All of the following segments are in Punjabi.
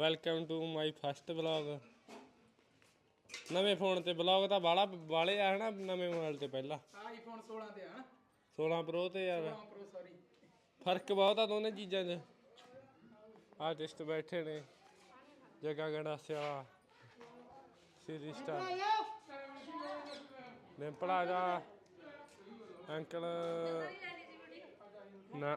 Welcome to my first vlog ਨਵੇਂ ਫੋਨ ਤੇ ਵਲੌਗ ਤਾਂ ਬਾਲਾ ਵਾਲੇ ਆ ਹਨਾ ਨਵੇਂ ਮੋਬਾਈਲ ਤੇ ਪਹਿਲਾਂ। ਆਈਫੋਨ 16 ਤੇ ਆ 16 ਪ੍ਰੋ ਤੇ ਯਾਰ ਪ੍ਰੋ ਸੌਰੀ ਫ਼ਰਕ ਬਹੁਤ ਆ ਦੋਨੇ ਚੀਜ਼ਾਂ 'ਚ। ਆਰਟਿਸਟ ਬੈਠੇ ਨੇ ਜਗਾ ਗੰਡਾਸਿਆ ਸੀਰੀ ਸਟਾਰ ਆ ਜਾ ਅੰਕਲ ਨਾ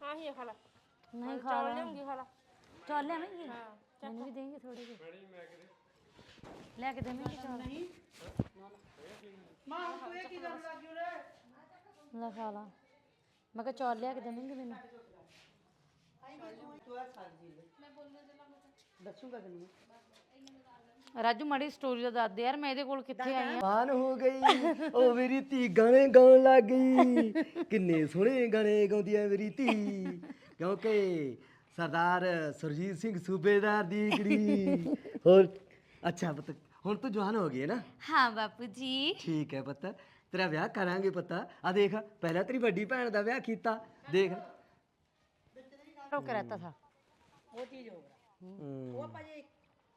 ਹਾਂ ਹੀ ਖਾ ਲਾ ਨਹੀਂ ਖਾ ਲਾ ਲਿਆਉਂਗੀ ਖਾ ਲਾ ਚੱਲ ਲੈਵਾਂਗੇ ਮੈਨੂੰ ਵੀ ਦੇਂਗੇ ਥੋੜੇ ਜਿਹੇ ਲੈ ਕੇ ਦੇਵਾਂਗੇ ਚੱਲ ਮਾਂ ਤੂੰ ਇਹ ਕੀ ਕਰਨ ਲੱਗੀ ਉਰੇ ਲੈ ਖਾ ਲਾ ਮੈਂ ਕਿਹਾ ਚੱਲ ਲਿਆ ਕੇ ਦੇਵਾਂਗੇ ਮੈਨੂੰ ਰਾਜੂ ਮਾੜੀ ਸਟੋਰੀ ਦਾ ਦੱਸ ਦੇ ਯਾਰ ਮੈਂ ਇਹਦੇ ਕੋਲ ਕਿੱਥੇ ਆਈ ਆ? ਮਾਨ ਹੋ ਗਈ ਉਹ ਮੇਰੀ ਧੀ ਗਾਣੇ ਗਾਉਣ ਲੱਗ ਗਈ। ਕਿੰਨੇ ਸੋਹਣੇ ਗਾਣੇ ਗਾਉਂਦੀ ਐ ਮੇਰੀ ਧੀ ਕਿਉਂਕਿ ਸਰਦਾਰ ਸੁਰਜੀਤ ਸਿੰਘ ਸੂਬੇਦਾਰ ਦੀ ਕੁੜੀ। ਹੋਰ ਅੱਛਾ ਪੁੱਤ ਹੁਣ ਤੂੰ ਜਵਾਨ ਹੋ ਗਈ ਹੈ ਨਾ? ਹਾਂ ਬਾਪੂ ਜੀ। ਠੀਕ ਹੈ ਪੁੱਤ ਤੇਰਾ ਵਿਆਹ ਕਰਾਂਗੇ ਪੁੱਤ। ਆ ਦੇਖ ਪਹਿਲਾਂ ਤੇਰੀ ਵੱਡੀ ਭੈਣ ਦਾ ਵਿਆਹ ਕੀਤਾ ਦੇਖ। ਥਾ ਉਹ ਚੀਜ਼ ਹੋ। ਗਿਆ ਹਮ, ਉਹ ਆਪਾਂ ਜੇ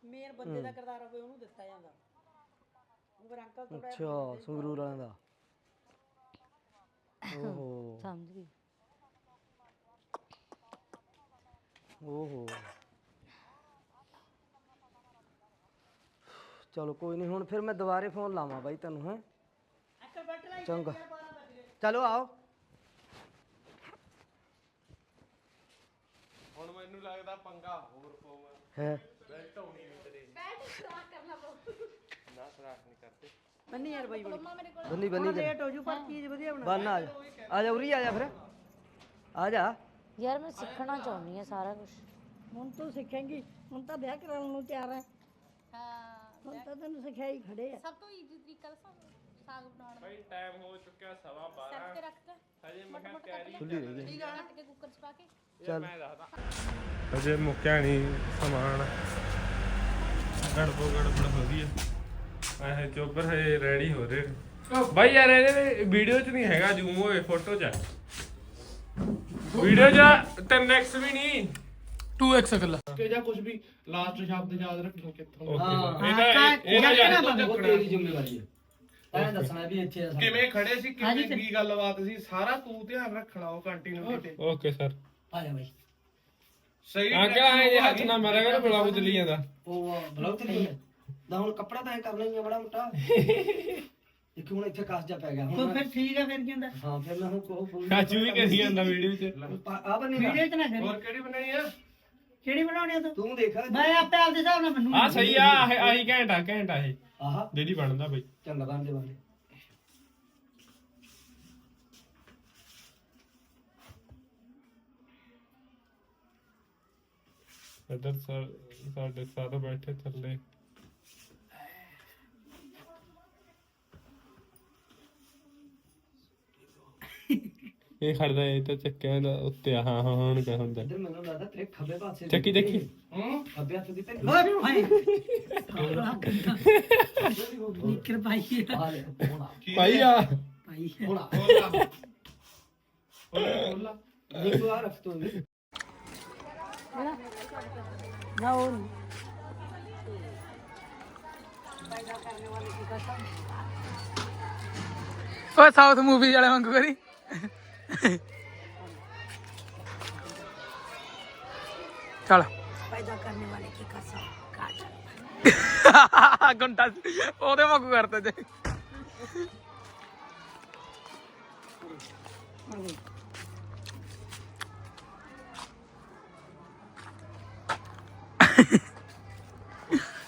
ਮੇਨ ਬੰਦੇ ਦਾ ਕਿਰਦਾਰ ਹੋਵੇ ਉਹਨੂੰ ਦਿੱਤਾ ਜਾਂਦਾ। ਉਹ ਫਿਰ ਅੰਕਲ ਥੋੜਾ ਅੱਛਾ ਸੰਗਰੂਰ ਵਾਲਿਆਂ ਦਾ ਓਹੋ। ਸਮਝ ਗਈ। ਓਹੋ। ਚਲੋ ਕੋਈ ਨਹੀਂ ਹੁਣ ਫਿਰ ਮੈਂ ਦੁਬਾਰੇ ਫੋਨ ਲਾਵਾਂ ਬਾਈ ਤੈਨੂੰ ਹੈ। ਅੰਕਲ ਚੰਗਾ। ਚਲੋ ਆਓ। ਮੈਨੂੰ ਲੱਗਦਾ ਪੰਗਾ ਹੋਰ ਪਊਗਾ ਹੈ। ਬੈਲਟ ਹੋਣੀ ਨਹੀਂ ਤੇਰੇ। ਬੈਲਟ ਸਰਾਖ ਕਰਨਾ ਪਊ। ਨਾ ਸਰਾਖ ਨਹੀਂ ਕਰਦੇ। ਬੰਨੀ ਯਾਰ ਬਾਈ ਬੰਨੀ ਬੰਨੀ ਕਰ ਲੇਟ ਹੋ ਜੂ ਪਰ ਚੀਜ਼ ਵਧੀਆ ਬਣਾ ਬੰਨ ਆ ਜਾ। ਆ ਜਾ ਉਰੀ ਆ ਜਾ ਫਿਰ। ਆ ਜਾ। ਯਾਰ ਮੈਂ ਸਿੱਖਣਾ ਚਾਹੁੰਦੀ ਆ ਸਾਰਾ ਕੁਝ ਹੁਣ ਤੂੰ ਸਿੱਖੇਂਗੀ। ਹੁਣ ਤਾਂ ਵਿਆਹ ਕਰਾਉਣ ਨੂੰ ਤਿਆਰ ਹੈ। ਹਾਂ ਹੁਣ ਤਾਂ ਤੈਨੂੰ ਸਿਖਾਈ ਖੜੇ ਆ। ਸਭ ਤੋਂ ਈਜ਼ੀ ਤਰੀਕਾ ਦੱਸਾਂ? ਸਾਗ ਬਣਾਉਣ। ਭਾਈ ਟਾਈਮ ਹੋ ਚੁੱਕਿਆ ਸਵਾ 12 ਤੇ ਰੱਖ ਕੇ ਹਜੇ ਮੈਂ ਕਿਹਾ ਕੈਰੀ ਖੁੱਲੀ ਰਹੀ ਗਈ ਕੱਟ ਕੇ ਕੁੱਕਰ 'ਚ ਪਾ ਕੇ। ਚੱਲ। ਮੈਂ ਦੱਸਦਾ। ਅਜੇ ਮੁੱਕਿਆ ਨਹੀਂ ਸਮਾਨ। ਗੜਬੋ ਗੜਬੜ ਹੋ ਗਈ ਹੈ। ਇਹ ਚੋਪਰ ਹੈ ਰੈਡੀ ਹੋ ਰਹੇ ਨੇ। ਬਾਈ ਯਾਰ ਇਹਦੇ ਵੀਡੀਓ 'ਚ ਨਹੀਂ ਹੈਗਾ ਜ਼ੂਮ ਹੋਏ ਫੋਟੋ 'ਚ ਵੀਡੀਓ 'ਚ 10x ਵੀ ਨਹੀਂ 2x ਇਕੱਲਾ। ਕਿ ਜਾਂ ਕੁਝ ਵੀ ਲਾਸਟ ਸ਼ਬਦ ਯਾਦ ਰੱਖੋ ਕਿੱਥੋਂ। ਹਾਂ ਇਹਦਾ ਇਹਦਾ ਯਾਰ ਉਹ ਤੇਰੀ ਜ਼ਿੰਮੇਵਾਰੀ ਹੈ। ਐਂ ਦੱਸਣਾ ਵੀ ਇੱਥੇ ਆ ਕਿਵੇਂ ਖੜੇ ਸੀ ਕਿਵੇਂ ਕੀ ਗੱਲਬਾਤ ਸੀ? ਸਾਰਾ ਤੂੰ ਧਿਆਨ ਰੱਖਣਾ ਉਹ ਕੰਟੀਨਿਊਟੀ ਤੇ ਓਕੇ ਸਰ। ਆ ਜਾ ਬਾਈ। ਸਹੀ ਅੰਕਲ ਆਏ ਜੇ ਹੱਥ ਨਾ ਮਾਰਿਆ ਕਰ ਬੜਾ ਚੱਲੀ ਜਾਂਦਾ। ਉਹ ਬਲੌਗ ਤੇ ਨਹੀਂ ਹੈ ਦਾ ਹੁਣ ਕੱਪੜਾ ਤਾਂ ਐ ਕਰਨਾ ਹੀ ਆ ਬੜਾ ਮੋਟਾ। ਇੱਕ ਹੁਣ ਇੱਥੇ ਕਾਸ ਜਾ ਪੈ ਗਿਆ। ਹੁਣ ਮੈਂ- ਫਿਰ ਠੀਕ ਹੈ ਫਿਰ ਕੀ ਹੁੰਦਾ? ਹਾਂ ਫਿਰ ਮੈਂ ਹੁਣ ਕੋ ਕਾਜੂ ਵੀ ਕਰੀ ਜਾਂਦਾ ਵੀਡੀਓ 'ਚ। ਆ ਬਣੀ ਵੀਡੀਓ ਚ ਨਾ ਕਰੀ ਹੋਰ ਕਿਹੜੀ ਬਣਾਣੀ ਆ? ਕਿਹੜੀ ਬਣਾਉਣੀ ਆ ਤੂੰ? ਤੂੰ ਦੇਖ ਮੈਂ ਆਪੇ ਆਪਦੇ ਹਿਸਾਬ ਨਾਲ ਮੈਨੂੰ ਆ ਸਹੀ ਆ ਆਹ- ਆਹੀ ਘੈਂਟਾ ਘੈਂਟਾ ਇਹ। ਆਹ। ਜਿਹੜੀ ਬਣਦਾ ਬਈ। ਚੰਗਾ ਬੰਦੇ ਬੰਦੇ ਇੱਧਰ ਸਰ ਸਾਡੇ ਸਾਰੇ ਬੈਠੇ ਥੱਲੇ। ਇਹ ਖੜਦਾ ਇਹ ਤਾਂ ਚੱਕਿਆ ਦਾ ਉੱਤੇ ਆ, ਹਾਂ ਹਾਂ ਹੁਣ ਕਿਆ ਹੁੰਦਾ। ਇੱਧਰ ਮੈਨੂੰ ਲੱਗਦਾ ਤੇਰੇ ਖੱਬੇ ਪਾਸੇ ਚੱਕੀ ਦੇਖੀ ਹੂੰ ਖੱਬੇ ਹੱਥ ਦੀ ਤੇਰੀ ਓਏ ਭਾਈ? ਨਿਕਰ ਪਾਈ ਆ। ਲੈ ਹੁਣ ਭਾਈ ਹੁਣ ਵੀ। ਨਾ ਉਹ ਨੀ। ਸਾਊਥ ਮੂਵੀ ਵਾਲੇ ਵਾਂਗੂ ਕਰੀ। ਚਲ। ਪੈਦਾ ਕਰਨੇ ਵਾਲੇ ਕੀ ਕਸਮ ਕਾਟ ਘੰਟਾ ਉਹਦੇ ਵਾਂਗੂ ਕਰਤੇ ਜੇ। ਮੈਂ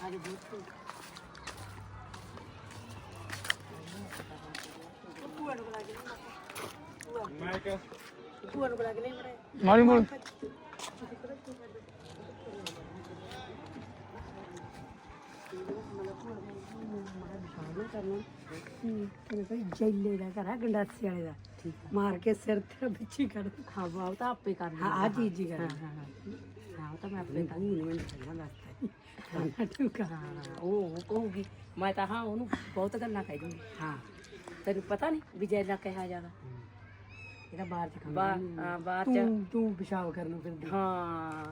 ਕਿਹਾ ਭੂਆ ਨੂੰ ਬੁਲਾ ਕੇ ਨਹੀਂ ਬੜੇ ਮਾਰੀ ਮੋੜ। ਜੈਲੇ ਦਾ ਕਰਾ ਗੰਡਾਸੀ ਵਾਲੇ ਦਾ ਮਾਰ ਕੇ ਸਿਰ ਤੇ ਵਿੱਚੀ ਕਰ ਹਾਂ ਬਾਪ ਤਾਂ ਆਪੇ ਕਰ ਹਾਂ ਆ ਚੀਜ਼ ਹੀ। ਕਰ ਹਾਂ ਹਾਂ ਉਹ ਤਾਂ ਮੈਂ ਆਪਣੇ ਤਾਂ ਨਹੀਂ ਮੈਨੂੰ ਪਹਿਲਾਂ ਦੱਸਤਾ ਠੁਕਾ ਉਹ ਉਹ ਕਹੂਗੀ ਮੈਂ ਤਾਂ ਹਾਂ ਉਹਨੂੰ ਬਹੁਤ ਗੱਲਾਂ ਕਹਿ ਦੂੰਗੀ ਹਾਂ ਤੈਨੂੰ ਪਤਾ ਨਹੀਂ ਵੀ ਜੈਲਾ ਕਿਹਾ ਜਾਦਾ ਇਹਦਾ ਬਾਹਰ ਚ ਬਾਹਰ ਹਾਂ ਬਾਹਰ ਚ ਤੂੰ ਤੂੰ ਪਿਸ਼ਾਬ ਕਰਨ ਨੂੰ ਫਿਰਦੀ। ਹਾਂ।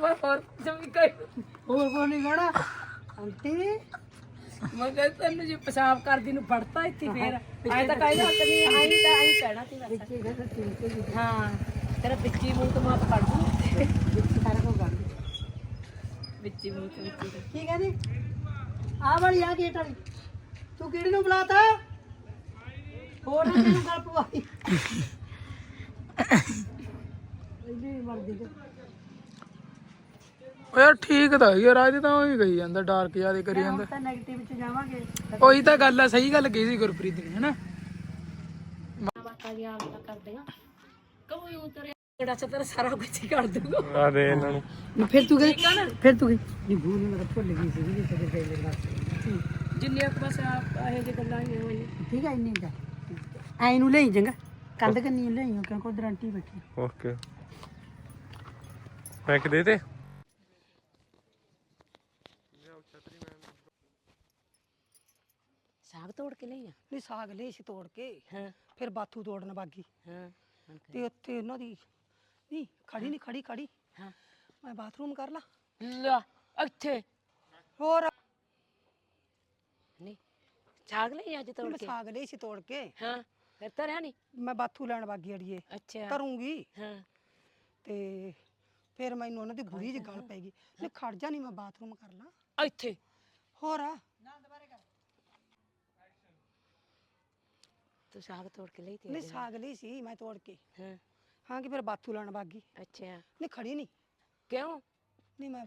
ਮੈਂ ਹੋਰ ਜਮੀ ਕਹੀ। ਹੋਰ ਕੋ ਨਹੀਂ ਗਣਾ ਅੰਤੀ ਮੈਂ ਕਿਹਾ ਤੈਨੂੰ ਜੇ ਪਿਸ਼ਾਬ ਕਰਦੀ ਨੂੰ ਫੜਤਾ ਇੱਥੇ ਫੇਰ। ਐ ਤਾਂ ਕਹਿ ਹੱਕ ਨਹੀਂ ਆਈ ਤਾਂ ਆਈ ਕਹਿਣਾ ਸੀ ਬਸ। ਹਾਂ ਤੇਰਾ ਵਿੱਚੀ ਮੂੰਹ ਤੋਂ ਮਾਪ ਕੱਢ ਦੂੰ। ਵਿੱਚ ਸਾਰਾ ਕੋ ਕੱਢ ਦੂੰ। ਵਿੱਚੀ ਮੂੰਹ ਤੋਂ ਵਿੱਚੀ। ਕੀ ਕਹਿੰਦੀ? ਆ ਵਾਲੀ ਆ ਗੇਟ ਵਾਲੀ। ਤੂੰ ਕਿਹੜੀ ਨੂੰ ਬੁਲਾਤਾ? ਹੋਰ ਨਾ ਤੈਨੂੰ ਗੱਲ ਪਵਾਈ। ਇਹਦੀ ਮਰਦੀ ਤੇ ਓ ਯਾਰ ਠੀਕ ਤਾਂ ਯਾਰ ਅੱਜ ਤਾਂ ਉਹੀ ਗਈ ਜਾਂਦਾ ਡਾਰਕ ਜ਼ਿਆਦਾ ਕਰੀ ਜਾਂਦਾ। ਤਾਂ 네ਗੇਟਿਵ ਚ ਜਾਵਾਂਗੇ। ਉਹੀ ਤਾਂ ਗੱਲ ਆ ਸਹੀ ਗੱਲ ਕਹੀ ਸੀ ਗੁਰਪ੍ਰੀਤ ਨੇ ਹਨਾ? ਜਿਹੜਾ ਚ ਤੇਰਾ ਸਾਰਾ ਕੁਝ ਹੀ ਕਰ ਦੂੰਗਾ ਆ ਦੇ ਇਹਨਾਂ ਨੂੰ। ਫਿਰ ਤੂੰ ਗਈ ਫਿਰ ਤੂੰ ਗਈ। ਨਹੀਂ ਭੂਲ ਭੁੱਲ ਗਈ ਸੀ ਕੁ ਬਸ ਇਹ ਜਿਹੀ ਗੱਲਾਂ ਹੀ ਹੋਈਆਂ। ਠੀਕ ਹੈ ਇੰਨੀ ਦਾ ਐ ਨੂੰ ਲਈ ਚੰਗਾ ਕੰਧ ਕੰਨੀ ਲਈ ਕਿਉਂਕਿ ਉਧਰ ਆਂਟੀ ਬੈਠੀ ਓਕੇ। ਪੈਕ ਦੇ ਤੇ? ਸਾਗ ਤੋੜ ਕੇ ਲਈ ਆ? ਨਹੀਂ ਸਾਗ ਲਈ ਸੀ ਤੋੜ ਕੇ। ਹਾਂ। ਫਿਰ ਬਾਥੂ ਤੋੜਨ ਬਾਗੀ ਹਾਂ ਤੇ ਉੱਥੇ ਉਹਨਾਂ ਦੀ ਨਹੀਂ ਖੜੀ ਨਹੀਂ ਖੜੀ ਖੜੀ। ਹਾਂ। ਮੈਂ ਬਾਥਰੂਮ ਕਰ ਲਾ। ਲਾ ਇੱਥੇ। ਹੋਰ? ਨਹੀਂ ਸਾਗ ਲਈ ਅੱਜ ਤੋੜ ਕੇ? ਸਾਗ ਲਈ ਸੀ ਤੋੜ ਕੇ। ਹਾਂ। ਫਿਰ ਤਾਂ ਰਿਆ ਨਹੀਂ ਮੈਂ ਬਾਥੂ ਲੈਣ ਬਾਗੀ ਅੜੀਏ। ਅੱਛਾ। ਕਰੂੰਗੀ। ਹਾਂ। ਤੇ ਫਿਰ ਮੈਨੂੰ ਉਹਨਾਂ ਦੀ ਬੁਰੀ ਜਿਹੀ ਗੱਲ ਪੈ ਗਈ। ਨਹੀਂ ਖੜ ਜਾ ਨਹੀਂ ਮੈਂ ਬਾਥਰੂਮ ਕਰ ਲਾਂ। ਇੱਥੇ। ਹੋਰ ਆ। ਤੂੰ ਸਾਗ ਤੋੜ ਕੇ ਲਈ ਤੇ ਨਹੀਂ ਸਾਗ ਲਈ ਸੀ ਮੈਂ ਤੋੜ ਕੇ। ਹਾਂ। ਹਾਂ ਕਿ ਫਿਰ ਬਾਥੂ ਲੈਣ ਬਾਗੀ ਅੱਛਾ। ਨਹੀਂ ਖੜੀ ਨਹੀਂ ਕਿਉਂ? ਨਹੀਂ ਮੈਂ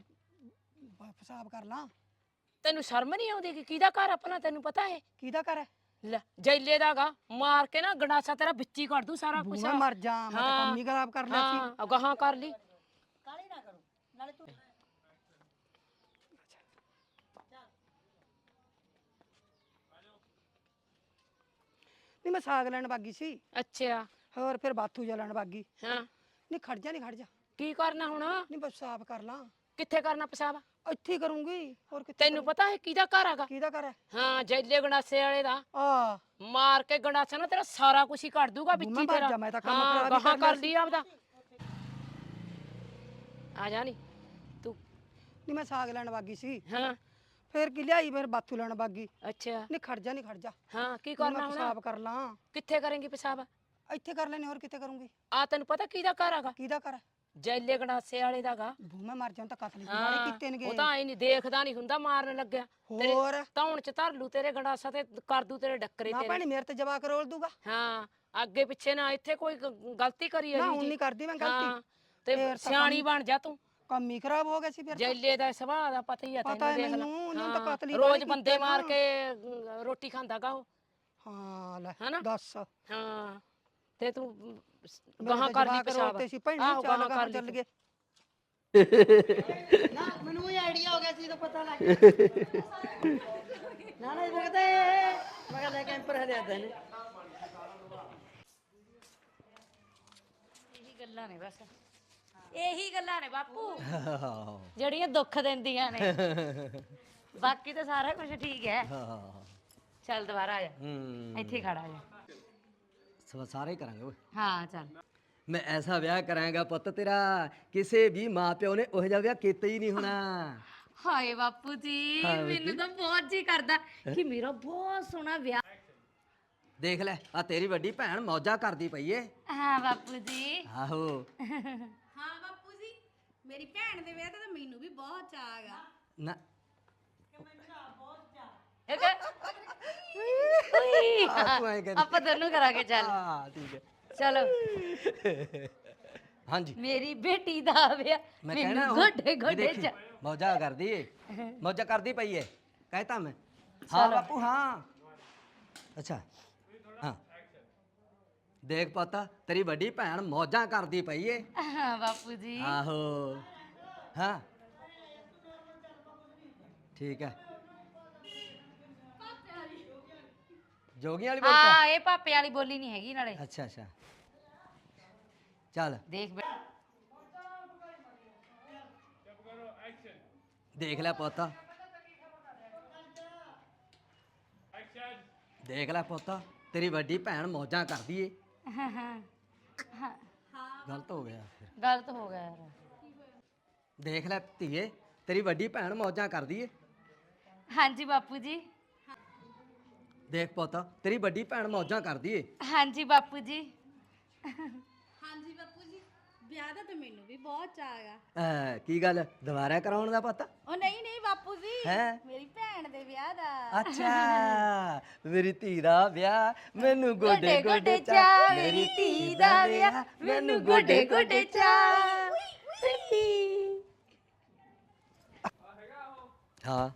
ਬ- ਪਿਸ਼ਾਬ ਕਰ ਲਾਂ। ਤੈਨੂੰ ਸ਼ਰਮ ਨਹੀਂ ਆਉਂਦੀ ਕਿ ਕਿਹਦਾ ਘਰ ਆਪਣਾ ਤੈਨੂੰ ਪਤਾ ਹੈ। ਕਿਹਦਾ ਕਰ ਹੈ ਲੈ ਜੈਲੇ ਦਾਗਾ ਮਾਰ ਕੇ ਨਾ ਗੰਡਾਸਾ ਤੇਰਾ ਵਿੱਚ ਹੀ ਕੱਢ ਦੂੰ ਸਾਰਾ ਕੁਝ ਮੈਂ ਮਰ ਜਾ ਮੈਂ ਤਾਂ ਕੰਮ ਹੀ ਖਰਾਬ ਕਰ ਲਿਆ ਸੀ। ਹਾਂ ਅਗਾਹਾਂ ਕਰ ਲਈ। ਨਹੀਂ ਮੈਂ ਸਾਗ ਲੈਣ ਬਾਗੀ ਸੀ। ਅੱਛਾ ਹੋਰ ਫਿਰ ਬਾਥੂ ਜਿਹਾ ਲੈਣ ਬਾਗੀ ਹਾਂ। ਨਹੀਂ ਖੜ ਜਾ ਨਹੀਂ ਖੜ ਜਾ। ਕੀ ਕਰਨਾ ਹੁਣ? ਨਹੀਂ ਬਸ ਸਾਫ਼ ਕਰ ਲਾਂ। ਕਿੱਥੇ ਕਰਨਾ ਪਿਸ਼ਾਬ? ਇੱਥੇ ਹੀ ਕਰੂੰਗੀ ਹੋਰ ਕਿੱਥੇ ਤੈਨੂੰ ਪਤਾ ਹੈ ਕਿਹਦਾ ਘਰ ਹੈਗਾ? ਕਿਹਦਾ ਕਰ ਹੈ? ਹਾਂ ਜੈਲੇ ਗੰਡਾਸੇ ਵਾਲੇ ਦਾ। ਆ ਮਾਰ ਕੇ ਗੰਡਾਸਾ ਨਾ ਤੇਰਾ ਸਾਰਾ ਕੁਝ ਹੀ ਕੱਢ ਦੂਗਾ ਵਿੱਚ ਮੈਂ ਹੀ ਤੇਰਾ। ਜਾ, ਮੈਂ ਤਾਂ ਕੰਮ ਹਾਂ, ਖਰਾਬ ਹੀ ਗਾਹਾਂ ਕਰ ਲਈ ਆਪਦਾ। ਆ ਜਾ ਨੀ ਤੂੰ। ਨਹੀਂ ਮੈਂ ਸਾਗ ਲੈਣ ਬਾਗੀ ਸੀ। ਹਾਂ। ਫਿਰ ਕੀ ਲਿਆਈ ਫਿਰ ਬਾਥੂ ਲੈਣ ਬਾਗੀ ਅੱਛਾ। ਨਹੀਂ ਖੜ ਜਾ ਨਹੀਂ ਖੜ ਜਾ। ਹਾਂ ਕੀ ਕਰਨਾ ਹੁਣ? ਪਿਸ਼ਾਬ ਕਰ ਲਾਂ। ਕਿੱਥੇ ਕਰੇਂਗੀ ਪਿਸ਼ਾਬ? ਇੱਥੇ ਕਰ ਲੈਣੇ ਹੋਰ ਕਿੱਥੇ ਕਰੂੰਗੀ? ਆ ਤੈਨੂੰ ਪਤਾ ਕਿਹਦਾ ਘਰ ਹੈਗਾ? ਕਿਹਦਾ ਕਰ ਹੈ? ਜੈਲੇ ਗੰਡਾਸੇ ਵਾਲੇ ਦਾਗਾ। ਬੂ ਮੈਂ ਮਰ ਜਾਵਾਂ ਤਾਂ ਕਤਲ ਵਾਲੇ ਹਾਂ ਕੀਤੇ ਨੇਗੇ। ਉਹ ਤਾਂ ਐ ਨਹੀਂ ਦੇਖਦਾ ਨਹੀਂ ਹੁੰਦਾ ਮਾਰਨ ਲੱਗਿਆ। ਤੇਰੇ ਹੋਰ? ਧੌਣ ਚ ਧਰ ਲੂ ਤੇਰੇ ਗੰਡਾਸਾ ਤੇ ਕਰ ਦੂ ਤੇਰੇ ਡੱਕਰੇ ਨਾ ਤੇਰੇ। ਭੈਣੇ ਮੇਰੇ ਤੇ ਜਵਾਕ ਰੋਲ ਦੂਗਾ ਹਾਂ ਅੱਗੇ ਪਿੱਛੇ ਨਾ ਇੱਥੇ ਕੋਈ ਗ- ਗਲਤੀ ਕਰੀ ਨਾ ਹੁਣ ਜੀ। ਨਹੀਂ ਕਰਦੀ ਮੈਂ ਗਲਤੀ। ਤੇ ਫੇਰ ਤਾਂ ਸਿਆਣੀ ਬਣ ਜਾ ਤੂੰ। ਕੰਮ ਹੀ ਖਰਾਬ ਹੋ ਗਿਆ ਸੀ ਫਿਰ। ਜੈਲੇ ਦਾ ਸੁਭਾਅ ਦਾ ਪਤਾ ਹੀ ਆ ਪਤਾ ਤੈਨੂੰ ਹੈ ਦੇਖ ਲੈ। ਮੈਨੂੰ, ਉਹਨੇ ਤਾਂ ਹਾਂ, ਕਤਲ ਹੀ ਰੋਜ਼ ਬੰਦੇ ਕੀਤੇ ਮਾਰ ਨਾ। ਕੇ ਅਮ, ਰੋਟੀ ਖਾਂਦਾਗਾ ਉਹ। ਹਾਂ ਲੈ ਹਨਾ? ਦੱਸ। ਹਾਂ। ਤੇ ਤੂੰ ਗਾਹਾਂ ਕਰ ਲਈ ਪਿਸ਼ਾਬ ਸੀ ਭੈਣੇ ਆਹੋ, ਚੱਲ ਗਾਹਾਂ ਕਰ ਚੱਲ। ਗਏ। ਨਾ ਮੈਨੂੰ ਇਹ ਆਈਡੀਆ ਹੋ ਗਿਆ ਸੀ ਤਾਂ ਪਤਾ ਲੱਗ ਨਾ ਨਾ ਇਹ ਕਹਿੰਦੇ ਮੈਂ ਕਹਿੰਦਾ ਕੈਂਪਰ ਹਲੇ ਆਦੇ ਨੇ। ਇਹੀ ਗੱਲਾਂ ਨੇ ਬਸ। ਇਹੀ ਗੱਲਾਂ ਨੇ ਬਾਪੂ। ਜਿਹੜੀਆਂ ਦੁੱਖ ਦਿੰਦੀਆਂ ਨੇ। ਬਾਕੀ ਤਾਂ ਸਾਰਾ ਕੁਝ ਠੀਕ ਹੈ। ਚੱਲ ਦੁਬਾਰਾ ਆ ਜਾ। ਹੂੰ। ਇੱਥੇ ਖੜਾ ਆ ਜਾ। ਸਭ ਸਾਰੇ ਕਰਾਂਗੇ ਓਏ। ਹਾਂ ਚੱਲ। ਮੈਂ ਐਸਾ ਵਿਆਹ ਕਰਾਂਗਾ ਪੁੱਤ ਤੇਰਾ ਕਿਸੇ ਵੀ ਮਾਪਿਓ ਨੇ ਉਹ ਜਿਹਾ ਵਿਆਹ ਕੀਤਾ ਹੀ ਨਹੀਂ ਹੋਣਾ। ਹਾਏ ਬਾਪੂ ਜੀ ਮੈਨੂੰ ਤਾਂ ਬਹੁਤ ਜੀ ਕਰਦਾ ਕਿ ਮੇਰਾ ਬਹੁਤ ਸੋਹਣਾ ਵਿਆਹ ਦੇਖ ਲੈ ਆ ਤੇਰੀ ਵੱਡੀ ਭੈਣ ਮੌਜਾਂ ਕਰਦੀ ਪਈ ਏ। ਹਾਂ ਬਾਪੂ ਜੀ। ਆਹੋ। ਹਾਂ ਬਾਪੂ ਜੀ ਮੇਰੀ ਭੈਣ ਦੇ ਵਿਆਹ ਤਾਂ ਮੈਨੂੰ ਵੀ ਬਹੁਤ ਚਾਅ ਹੈਗਾ। ਨਾ ਇਹ ਕਹਿ- ਉਈ, ਆ ਤੂੰ ਐਂ ਕਹਿੰਦੀ ਆਪਾਂ ਦੋਨੋਂ ਕਰਾਂਗੇ ਚੱਲ ਹਾਂ ਠੀਕ ਹੈ ਚਲੋ ਹਾਂਜੀ ਮੇਰੀ ਬੇਟੀ ਦਾ ਵਿਆਹ ਮੈਂ ਮੈਨੂੰ ਕਹਿਣਾ ਉਹ ਗੋਡੇ ਵੀ ਗੋਡੇ ਦੇਖੀ, ਚ ਮੌਜਾਂ ਕਰਦੀ ਏ ਮੌਜਾਂ ਕਰਦੀ ਪਈ ਏ ਕਹਿਤਾ ਮੈਂ ਹਾਂ ਬਾਪੂ ਹਾਂ ਅੱਛਾ ਹਾਂ ਦੇਖ ਪਤਾ ਤੇਰੀ ਵੱਡੀ ਭੈਣ ਮੌਜਾਂ ਕਰਦੀ ਪਈ ਏ ਹਾਂ ਬਾਪੂ ਜੀ ਆਹੋ ਹਾਂ ਠੀਕ ਹੈ ਜੋਗੀ ਵਾਲੀ ਬੋਲ ਹਾਂ ਇਹ ਪਾਪੇ ਵਾਲੀ ਬੋਲੀ ਨਹੀਂ ਹੈਗੀ ਨਾਲੇ। ਅੱਛਾ ਅੱਛਾ। ਚੱਲ। ਦੇਖ ਬੇ- ਦੇਖ ਲੈ ਪੁੱਤ। ਦੇਖ ਲੈ ਪੁੱਤ। ਤੇਰੀ ਵੱਡੀ ਭੈਣ ਮੌਜਾਂ ਕਰਦੀ ਏ। ਗਲਤ ਹੋ ਗਿਆ ਫਿਰ। ਗਲਤ ਹੋ ਗਿਆ ਯਾਰ ਦੇਖ ਲੈ ਧੀਏ ਤੇਰੀ ਵੱਡੀ ਭੈਣ ਮੌਜਾਂ ਕਰਦੀ ਏ। ਹਾਂਜੀ ਬਾਪੂ ਜੀ। ਦੇਖ ਪੁੱਤ ਤੇਰੀ ਵੱਡੀ ਭੈਣ ਮੌਜਾਂ ਕਰਦੀ ਏ। ਹਾਂਜੀ ਬਾਪੂ ਜੀ। ਹਾਂਜੀ ਬਾਪੂ ਜੀ ਵਿਆਹ ਦਾ ਤਾਂ ਮੈਨੂੰ ਵੀ ਬਹੁਤ ਚਾਅ ਐ ਕੀ ਗੱਲ ਦੁਬਾਰਾ ਕਰਾਉਣ ਦਾ ਪੁੱਤ? ਉਹ ਨਹੀਂ ਨਹੀਂ ਬਾਪੂ ਜੀ ਹੈਂ? ਮੇਰੀ ਭੈਣ ਦੇ ਵਿਆਹ ਦਾ। ਅੱਛਾ ਮੇਰੀ ਧੀ ਦਾ ਵਿਆਹ ਮੈਨੂੰ ਗੋਡੇ ਗੋਡੇ ਚਾ ਮੇਰੀ ਧੀ ਦਾ ਵਿਆਹ ਮੈਨੂੰ ਗੋਡੇ ਗੋਡੇ ਚਾ ਹਾਂ।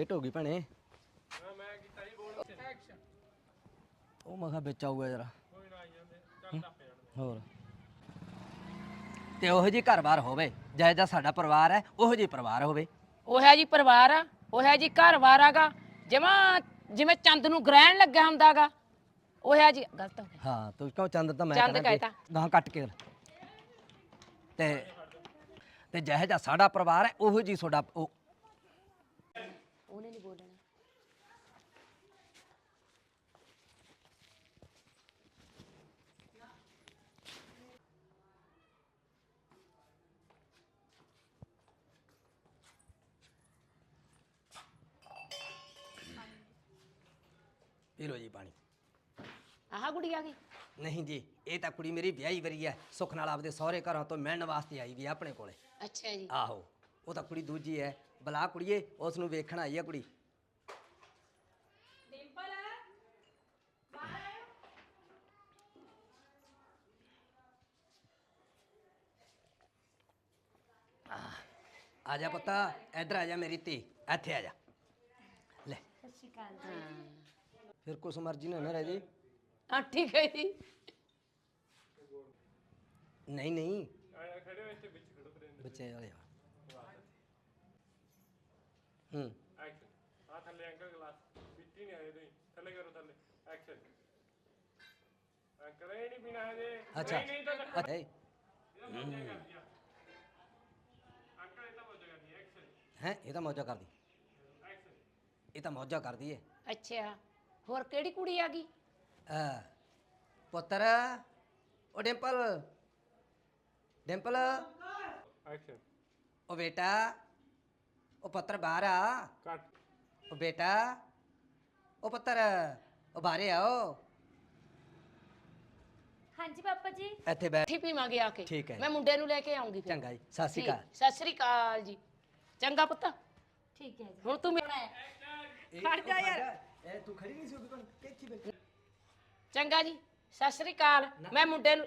ਲੇਟ ਹੋ ਗਈ ਭੈਣੇ। ਉਹ ਮੈਂ ਕਿਹਾ ਵਿੱਚ ਆਊਗਾ ਜਰਾ। ਹੋਰ। ਤੇ ਉਹੋ ਜੀ ਘਰ-ਬਾਰ ਹੋਵੇ ਜਿਹੋ ਜਿਹਾ ਸਾਡਾ ਪਰਿਵਾਰ ਹੈ ਉਹੋ ਜਿਹੀ ਪਰਿਵਾਰ ਹੋਵੇ। ਉਹ ਹੈ ਜੀ ਪਰਿਵਾਰ ਆ ਉਹ ਹੈ ਜੀ ਘਰ-ਬਾਰ ਆਗਾ। ਜਮਾ ਜਿਵੇਂ ਚੰਦ ਨੂੰ ਗ੍ਰਹਿਣ ਲੱਗਿਆ ਹੁੰਦਾਗਾ ਉਹ ਹੈ ਜੀ ਗਲਤ ਹੋ ਗਿਆ। ਹਾਂ ਤੂੰ ਕਿਉਂ ਚੰਦ ਤਾਂ ਮੈਂ ਚੰਦ। ਗਾਂ ਕੱਟ ਕੇ। ਤੇ ਤੇ ਜਿਹੋ ਜਿਹਾ ਸਾਡਾ ਪਰਿਵਾਰ ਹੈ ਉਹੋ ਜੀ ਤੁਹਾਡਾ ਉਹ ਉਹਨੇ ਨਹੀਂ ਬੋਲਣਾ। ਪੀ ਲਓ ਜੀ ਪਾਣੀ। ਆਹ ਕੁੜੀ ਆ ਗਈ? ਨਹੀਂ ਜੀ ਇਹ ਤਾਂ ਕੁੜੀ ਮੇਰੀ ਵਿਆਹੀ ਵਰੀ ਹੈ। ਸੁੱਖ ਨਾਲ ਆਪਦੇ ਸਹੁਰੇ ਘਰੋਂ ਤੋਂ ਮਿਲਣ ਵਾਸਤੇ ਆਈ ਵੀ ਆਪਣੇ ਕੋਲੇ। ਅੱਛਾ ਜੀ। ਆਹੋ। ਉਹ ਤਾਂ ਕੁੜੀ ਦੂਜੀ ਹੈ। ਬਲਾ ਕੁੜੀਏ ਉਸ ਨੂੰ ਵੇਖਣ ਆਈ ਹੈ ਕੁੜੀ। ਆ ਜਾ ਪੁੱਤਾ ਇੱਧਰ ਆ ਜਾ ਮੇਰੀ ਧੀ ਇੱਥੇ ਆ ਜਾ। ਲੈ। ਸਤਿ ਸ਼੍ਰੀ ਅਕਾਲ ਜੀ ਫਿਰ ਕੁਛ ਮਰਜ਼ੀ ਨਾ ਨਾ ਰਹਿ ਜੇ। ਹਾਂ ਠੀਕ ਹੈ ਜੀ। ਨਹੀਂ ਨਹੀਂ। ਬੱਚੇ ਵਾਲੇ ਹੂੰ ਮੌਜਾ ਕਰਦੀ ਐਕਸ਼ਨ ਹੈਂ ਇਹ ਤਾਂ ਮੌਜਾ ਕਰਦੀ ਇਹ ਤਾਂ ਮੌਜਾ ਕਰਦੀ ਏ ਅੱਛਾ ਹੋਰ ਕਿਹੜੀ ਕੁੜੀ ਆ ਗਈ ਪੁੱਤਰ ਉਹ ਡਿੰਪਲ ਡਿੰਪਲ ਉਹ ਬੇਟਾ ਉਹ ਪੁੱਤਰ ਬਾਹਰ ਆ। ਕੱਟ। ਉਹ ਬੇਟਾ ਉਹ ਪੁੱਤਰ ਉਹ ਬਾਹਰ ਆਓ ਹਾਂਜੀ ਪਾਪਾ ਜੀ। ਇੱਥੇ ਬੈਠ ਠੀ ਪੀਵਾਂਗੇ ਆ ਕੇ। ਠੀਕ ਹੈ। ਮੈਂ ਮੁੰਡੇ ਨੂੰ ਲੈ ਕੇ ਆਉਂਗੀ ਫਿਰ। ਚੰਗਾ ਜੀ ਸਤਿ ਸ਼੍ਰੀ ਠੀਕ। ਅਕਾਲ। ਸਤਿ ਸ੍ਰੀ ਅਕਾਲ ਜੀ। ਚੰਗਾ ਪੁੱਤ। ਠੀਕ ਹੈ ਜੀ। ਹੁਣ ਤੂੰ ਮੇਰਾ ਖੜ ਜਾ ਯਾਰ। ਇਹ ਤੂੰ ਖੜੀ ਨਹੀਂ ਸੀ ਉਹਦੇ ਕੋਲ। ਕਿੱਥੇ ਬੈਠੀ? ਚੰਗਾ ਜੀ ਸਤਿ ਸ੍ਰੀ ਅਕਾਲ। ਮੈਂ ਮੁੰਡੇ ਨੂੰ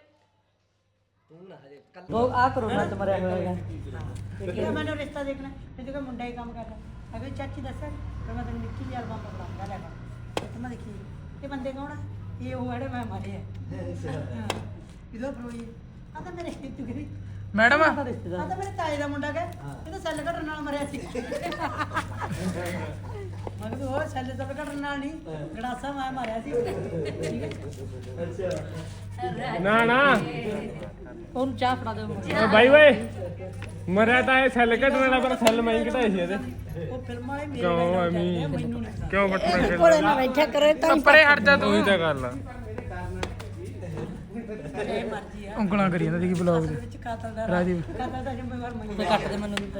ਉਹ ਆ ਕਰੋਨਾ ਚ ਮਰਿਆ ਹੋਇਆ ਹੈਗਾ। ਮੈਨੂੰ ਰਿਸ਼ਤਾ ਦੇਖਣਾ। ਤੇ ਜਿਹੜਾ ਮੁੰਡਾ ਹੀ ਕੰਮ ਕਰਦਾ। ਅਗੇ ਚਾਚੀ ਦੱਸਿਆ ਕਿ ਮੈਂ ਤੈਨੂੰ ਨਿੱਕੀ ਜਿਹੀ ਐਲਬਮ ਬਣਾਉਂਦਾ ਲੈ ਕੇ ਤੇ ਮੈਂ ਦੇਖੀ ਇਹ ਬੰਦੇ ਕੌਣ ਆ? ਇਹ ਉਹ ਜਿਹੜੇ ਮੈਂ ਮਾਰੇ ਆ ਇਹਦਾ ਬਰੋਈ ਆ ਤਾਂ ਮੇਰੇ ਤੂੰ ਕਰੀ ਮੈਡਮ? ਆ ਤਾਂ ਮੇਰੇ ਤਾਏ ਦਾ ਮੁੰਡਾ ਕਹੇ ਇਹ ਤਾਂ ਸੈੱਲ ਘਟਣ ਨਾਲ ਮਰਿਆ ਸੀ। ਮੈਂ ਕਿਹਾ ਵੀ ਉਹ ਸੈੱਲ ਤਾਂ ਘਟਣ ਨਾਲ ਨਹੀਂ। ਗੜਾਸਾ ਮੈਂ ਮਾਰਿਆ ਸੀ। ਠੀਕ ਹੈ ਨਾ ਨਾ। ਉਹਨੂੰ ਚਾਹ ਫੜਾ ਦਿਓ ਓ ਬਾਈ ਓਏ ਮਰਿਆ ਤਾਂ ਇਹ ਸੈੱਲ ਕੱਢਣ ਵਾਲਾ ਪਰ ਸੈੱਲ ਮੈਂ ਹੀ ਘਟਾਏ ਸੀ ਇਹਦੇ। ਉਹ ਫਿਲਮ ਵਾਲੇ ਮੇਰੇ ਕਿਉਂ ਐਵੇਂ ਕਿਉਂ ਬਟਨਾ ਕੋਲੇ ਨਾ ਬੈਠਾ ਕਰੇ ਤਾਂ ਪਰੇ ਹਟ ਜਾ ਤੂੰ ਉਹੀ ਤਾਂ ਗੱਲ ਆ ਇਹ ਮਰਜ਼ੀ ਆ। ਉਂਗਲਾਂ ਕਰੀ ਜਾਂਦਾ ਦੇਖੀ ਬਲੌਗ ਦੇ ਵਿੱਚ ਕਾਤਲ ਰਾਜੀਵ। ਕਾਤਲ ਦਾ ਜ਼ਿੰਮੇਵਾਰ ਮੈਂ ਹੀ ਕੱਟ ਦੇ ਮੈਨੂੰ ਵੀ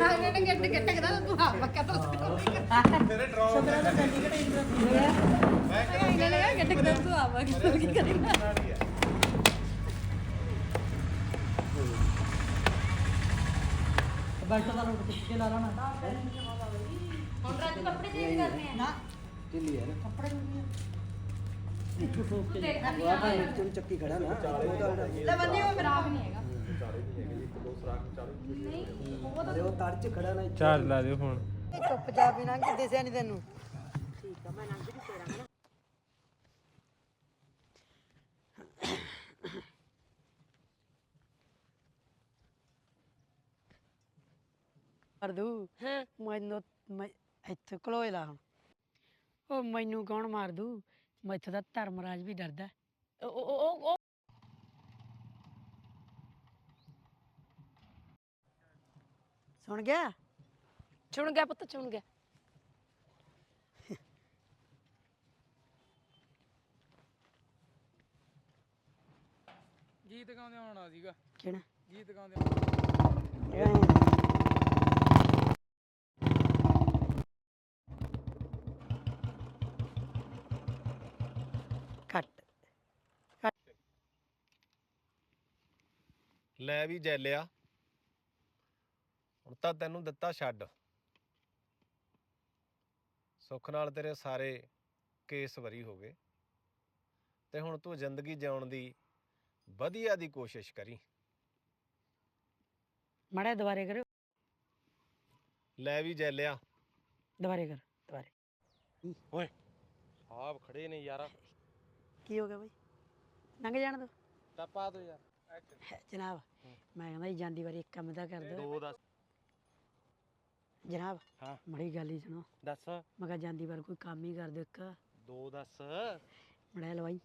ਹਾਂ ਇਹਨੇ ਗੱਡ ਗੱਡ ਕਰਦਾ ਤੂੰ ਹਾਂ ਪੱਕਾ ਤਾਂ ਸਤਰਾ ਦਾ ਚੰਡੀਗੜ੍ਹ ਯੂਨੀਵਰਸਿਟੀ ਹੋਇਆ ਇਹਨੇ ਲਗਾ ਗੱਡ ਕਰਦਾ ਤੂੰ ਆਵਾਂਗੀ ਤੂੰ ਕੀ ਕਰੇਗਾ ਬੈਠਾ ਦਾ ਰੋਟ ਪਿੱਛੇ ਲਾ ਲੈਣਾ। ਹੁਣ ਰਾਤ ਕੱਪੜੇ ਚੇਂਜ ਕਰਨੇ ਆ। ਨਾ। ਢਿੱਲੀ ਹੈ ਨਾ। ਕੱਪੜੇ ਨਹੀਂ ਉਹ ਆ ਭਾਈ ਤੂੰ ਚੱਕੀ ਖੜਾ ਨਾ ਉਹਦਾ ਲੈ ਬੰਨੀ ਉਹ ਖਰਾਬ ਨਹੀਂ ਹੈਗਾ ਅਰੇ ਉਹ ਤੜ ਚ ਖੜਾ ਨਾ ਚਾਰਜ ਲਾ ਦਿਓ ਫੋਨ ਚੁੱਪ ਜਾ ਬਿਨਾਂ ਕਿ ਦਿਸਿਆ ਨਹੀਂ ਤੈਨੂੰ ਕਰ ਦੂ ਹਾਂ। ਮੈਨੂੰ ਮੈਂ ਇੱਥੇ ਕਲੋਏ ਲਾ। ਹੁਣ ਉਹ ਮੈਨੂੰ ਕੌਣ ਮਾਰ ਦੂ ਮੈਥੋਂ ਤਾਂ ਧਰਮਰਾਜ ਵੀ ਡਰਦਾ ਉਹ ਉਹ- ਉਹ ਉਹ। ਸੁਣ ਗਿਆ? ਚੁਣ ਗਿਆ ਪੁੱਤ ਚੁਣ ਗਿਆ। ਗੀਤ ਗਾਉਂਦੇ ਆਉਣਾ ਸੀਗਾ। ਕਿਹੜਾ? ਗੀਤ ਗਾਉਂਦੇ ਕੱਟ ਲੈ ਵੀ ਜੈਲਿਆ। ਹੁਣ ਤਾਂ ਤੈਨੂੰ ਦਿੱਤਾ ਛੱਡ। ਸੁੱਖ ਨਾਲ ਤੇਰੇ ਸਾਰੇ ਕੇਸ ਵਰੀ ਹੋ ਗਏ। ਤੇ ਹੁਣ ਤੂੰ ਜ਼ਿੰਦਗੀ ਜਿਉਣ ਦੀ ਵਧੀਆ ਦੀ ਕੋਸ਼ਿਸ਼ ਕਰੀ। ਮੜਾ ਦੁਬਾਰੇ ਕਰਿਓ। ਲੈ ਵੀ ਜੈਲਿਆ। ਦੁਬਾਰੇ ਕਰ ਦੁਬਾਰੇ। ਆਪ ਖੜੇ ਨੇ ਯਾਰ। ਕੀ ਹੋ ਗਿਆ ਬਈ? ਲੰਘ ਜਾਣ ਦੋ। ਟੱਪਾ ਦੋ ਯਾਰ। ਜਨਾਬ ਮੈਂ ਕਹਿੰਦਾ ਜੀ ਜਾਂਦੀ ਵਾਰੀ ਇੱਕ ਕੰਮ ਤਾਂ ਕਰ ਦਿਓ। ਦੋ ਦੱਸ। ਜਨਾਬ ਹਾਂ। ਮੜੀ ਗੱਲ ਹੀ ਸੁਣੋ। ਦੱਸ। ਮੈਂ ਕਿਹਾ ਜਾਂਦੀ ਵਾਰ ਕੋਈ ਕੰਮ ਹੀ ਕਰ ਦਿਓ ਇੱਕ। ਦੋ ਦੱਸ। ਮੜਾ ਲਵਾਈ।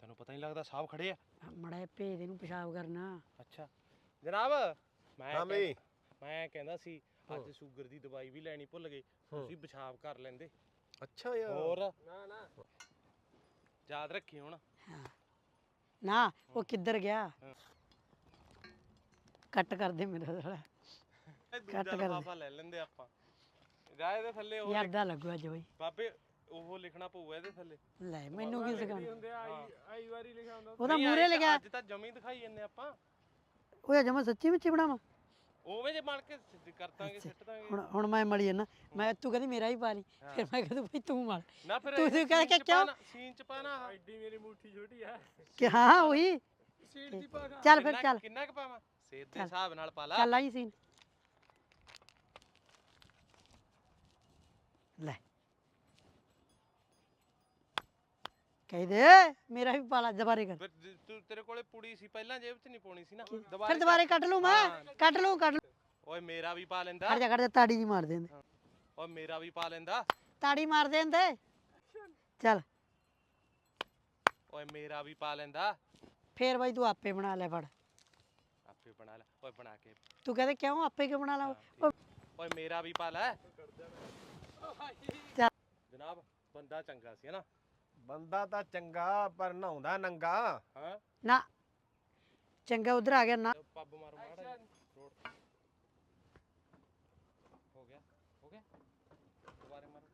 ਤੈਨੂੰ ਪਤਾ ਨਹੀਂ ਲੱਗਦਾ ਸਾਹਬ ਖੜੇ ਆ? ਮੜਾ ਭੇਜ ਦੇ ਨੂੰ ਪਿਸ਼ਾਬ ਕਰਨਾ। ਅੱਛਾ। ਜਨਾਬ ਮੈਂ ਹਾਂ ਬਈ। ਮੈਂ ਕਹਿੰਦਾ ਸੀ। ਅੱਜ ਸ਼ੂਗਰ ਦੀ ਦਵਾਈ ਵੀ ਲੈਣੀ ਭੁੱਲ ਗਏ। ਤੁਸੀਂ ਪਿਸ਼ਾਬ ਕਰ ਲੈਂਦੇ। ਅੱਛਾ ਯਾਰ। ਹੋਰ? ਨਾ ਨਾ। ਯਾਦ ਰੱਖੀ ਹੁਣ। ਨਾ ਉਹ ਕਿੱਧਰ ਗਿਆ। ਕੱਟ ਕਰ ਦੇ ਮੇਰਾ ਸਾਲਾ ਇਹ ਦੂਜਾ ਕਰ ਦੇ। ਲਿਫਾਫਾ ਲੈ ਲੈਂਦੇ ਆਪਾਂ। ਰਾਏ ਦੇ ਥੱਲੇ ਉਹ ਯਾਰ ਦਾ ਲੱਗੂ ਅੱਜ ਬਈ। ਬਾਬੇ ਉਹ ਲਿਖਣਾ ਪਊਗਾ ਇਹਦੇ ਥੱਲੇ। ਲੈ ਮੈਨੂੰ ਕੀ ਸਿਖਾਉਣਾ? ਹੁੰਦੇ ਆਈ ਆਈ ਵਾਰੀ ਲਿਖਿਆ ਹੁੰਦਾ। ਉਹਦਾ ਨਹੀਂ, ਤਾਂ- ਲਿਖਿਆ। ਅੱਜ ਤਾਂ ਜਮੀ ਦਿਖਾਈ ਜੰਨੇ ਆਪਾਂ। ਉਹ ਜਮਾ ਸੱਚੀ ਵਿੱਚ ਬਣਾਵਾ? ਉਵੇਂ ਜੇ ਬਣ ਕੇ ਸਿੱਧ ਕਰ ਦਾਂਗੇ ਸਿੱਟ ਦਾਂਗੇ ਹੁਣ ਹੁਣ ਮੈਂ ਮਲੀ ਨਾ ਮੈਂ ਤੂੰ ਕਹਿੰਦੀ ਮੇਰਾ ਹੀ ਪਾ ਲਈ। ਫਿਰ ਮੈਂ ਕਹਿੰਦਾ ਭਾਈ ਤੂੰ ਮਲ। ਨਾ ਫਿਰ ਤੂੰ ਕਹਿ ਕੇ ਸੀਨ ਚ ਕਿਉਂ? ਸੀਨ ਚ ਪਾਣਾ ਐਡੀ ਮੇਰੀ ਮੁੱਠੀ ਛੋਟੀ ਆ। ਕਿ ਹਾਂ ਉਹੀ। ਸੀਟ ਦੀ ਪਾ ਚੱਲ ਫਿਰ ਚੱਲ। ਕਿੰਨਾ ਕੁ ਪਾਵਾਂ? ਸੇਧ ਦੇ ਚੱਲ। ਹਿਸਾਬ ਨਾਲ ਪਾ ਲਾ। ਚੱਲ ਆਈ ਸੀਨ ਲੈ। ਕਹਿ ਦੇ ਮੇਰਾ ਵੀ ਪਾਲਾ ਦੁਬਾਰੇ ਕਰ। ਫਿਰ ਜੇ ਤੂੰ ਤੇਰੇ ਕੋਲੇ ਪੁੜੀ ਸੀ ਪਹਿਲਾਂ ਜੇਬ ਚ ਨਹੀਂ ਪਾਉਣੀ ਸੀ ਨਾ। ਫਿਰ ਦੁਬਾਰੇ ਕੱਟ ਲੂ ਮੈਂ। ਕੱਟ ਲੂ ਕੱਟ ਲਊ। ਓਏ ਮੇਰਾ ਵੀ ਪਾ ਲੈਂਦਾ। ਖੜ ਜਾ ਖੜ ਜਾ ਤਾੜੀ ਜੀ ਮਾਰ ਦੇਂਦੇ। ਓਏ ਮੇਰਾ ਵੀ ਪਾ ਲੈਂਦਾ। ਤਾੜੀ ਮਾਰ ਦੇਂਦੇ। ਚੱਲ। ਓਏ ਮੇਰਾ ਵੀ ਪਾ ਲੈਂਦਾ। ਫੇਰ ਬਾਈ ਤੂੰ ਆਪੇ ਬਣਾ ਲੈ ਫੜ। ਆਪੇ ਬਣਾ ਲੈ। ਓਏ ਬਣਾ ਕੇ। ਤੂੰ ਕਹਿੰਦੇ ਕਿਉਂ? ਆਪੇ ਕਿਉਂ ਬਣਾ ਲਾ। ਓਏ ਮੇਰਾ ਵੀ ਪਾ ਲੈ। ਜਨਾਬ ਬੰਦਾ ਚੰਗਾ ਸੀ ਹਨਾ? ਬੰਦਾ ਤਾਂ ਚੰਗਾ ਪਰ ਨਹਾਉਂਦਾ ਨੰਗਾ। ਹਾਂ। ਨਾ। ਚੰਗਾ ਉਧਰ ਆ ਗਿਆ ਨਾ। ਪੱਬ ਮਾਰੋ ਮਾੜਾ ਰੋਡ। ਹੋ ਗਿਆ ਹੋ ਗਿਆ। ਦੁਬਾਰੇ ਮਾਰੋ।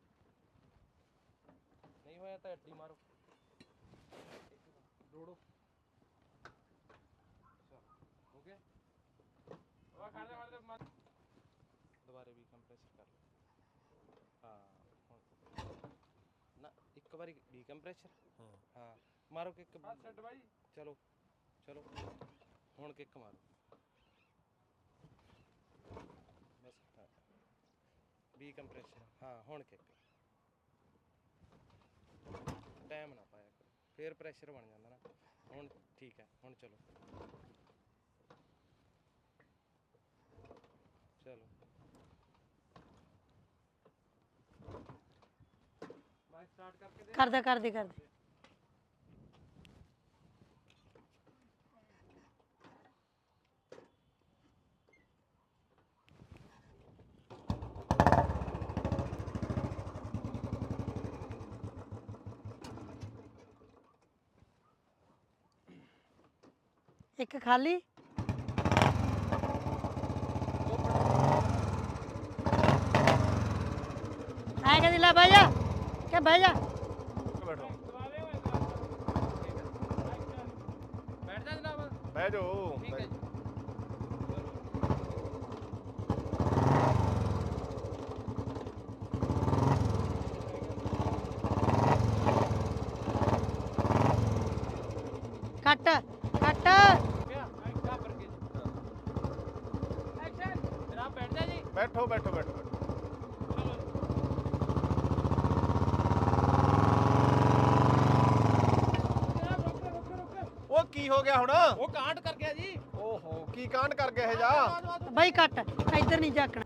ਨਹੀਂ ਹੋਇਆ ਤਾਂ ਅੱਡੀ ਮਾਰੋ। ਰੋੜੋ ਅੱਛਾ, ਹੋ ਗਿਆ ਵਾ ਖੜ ਜਾ ਖੜ ਜਾ ਮਾਰ ਦੁਬਾਰੇ ਵੀ ਕੰਪਰੈਸ ਕਰ ਲਓ ਹਾਂ ਹੁਣ ਨਾ ਇੱਕ ਵਾਰੀ ਵੀ ਕੰਪਰੈਸ਼ਰ ਹਾਂ ਮਾਰੋ ਕਿੱਕ। ਛੱਡ ਬਾਈ। ਚਲੋ ਚਲੋ। ਹੁਣ ਕਿੱਕ ਮਾਰੋ। ਬਸ ਹਾਂ। ਹੁਣ ਕਿੱਕ। ਟਾਈਮ ਨਾ ਪਾਇਆ ਕਰੋ। ਫੇਰ ਪ੍ਰੈਸ਼ਰ ਬਣ ਜਾਂਦਾ ਨਾ। ਹੁਣ ਠੀਕ ਹੈ ਹੁਣ ਚਲੋ। ਮੈਂ ਸਟਾਰਟ ਕਰਕੇ ਦੇ ਕਰਦਾ ਕਰਦੇ ਕਰਦੇ ਇੱਕ ਖਾਲੀ ਆਏ ਕਦੀ ਲੈ ਬਹਿ ਜਾ ਕਿ ਬਹਿ ਜਾ ਬੈਠੋ ਬੈਠ ਜਾ ਜਨਾਬ ਬਹਿ ਜਾਓ। ਠੀਕ ਹੈ ਜੀ। ਕੱਟ ਕੱਟ। ਕੇ ਐਕਸ਼ਨ ਜਨਾਬ ਬੈਠ ਜਾ ਜੀ। ਬੈਠੋ ਬੈਠੋ ਬੈਠੋ। ਬੈਠੋ। ਉਹ ਕੀ ਹੋ ਗਿਆ ਹੁਣ? ਉਹ ਕਾਂਡ ਕਰ ਗਿਆ ਓਹੋ ਕੀ ਕਾਂਡ ਕਰ ਗਿਆ ਇਹ ਜਾ? ਬਾਈ ਕੱਟ ਇੱਧਰ ਨਹੀਂ ਝਾਕਣਾ